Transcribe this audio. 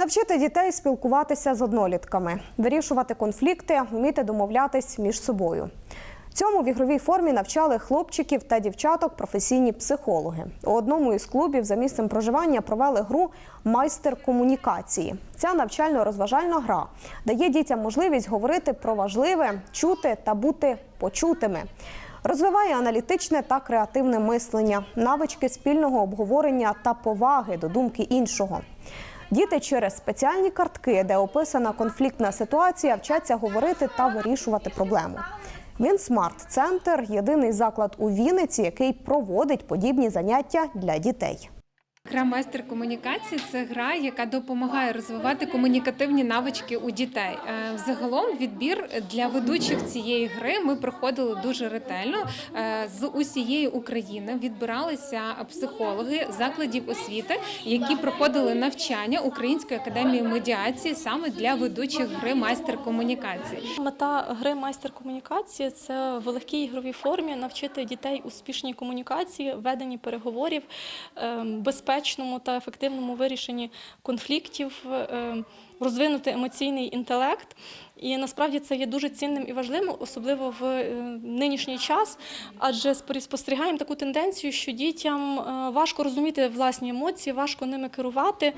Навчити дітей спілкуватися з однолітками, вирішувати конфлікти, вміти домовлятись між собою. Цьому в ігровій формі навчали хлопчиків та дівчаток професійні психологи. У одному із клубів за місцем проживання провели гру майстер комунікації. Ця навчально-розважальна гра дає дітям можливість говорити про важливе, чути та бути почутими. Розвиває аналітичне та креативне мислення, навички спільного обговорення та поваги до думки іншого. Діти через спеціальні картки, де описана конфліктна ситуація, вчаться говорити та вирішувати проблему. Він смарт-центр єдиний заклад у Вінниці, який проводить подібні заняття для дітей. Гра майстер комунікації це гра, яка допомагає розвивати комунікативні навички у дітей. Е, Взагалом відбір для ведучих цієї гри ми проходили дуже ретельно. Е, З усієї України відбиралися психологи закладів освіти, які проходили навчання Української академії медіації саме для ведучих гри майстер комунікації. Мета гри майстер комунікації це в легкій ігровій формі навчити дітей успішній комунікації, веденні переговорів, ем, безпечному та ефективному вирішенні конфліктів, ем, розвинути емоційний інтелект. І насправді це є дуже цінним і важливим, особливо в е, нинішній час, адже спостерігаємо таку тенденцію, що дітям е, важко розуміти власні емоції, важко ними керувати.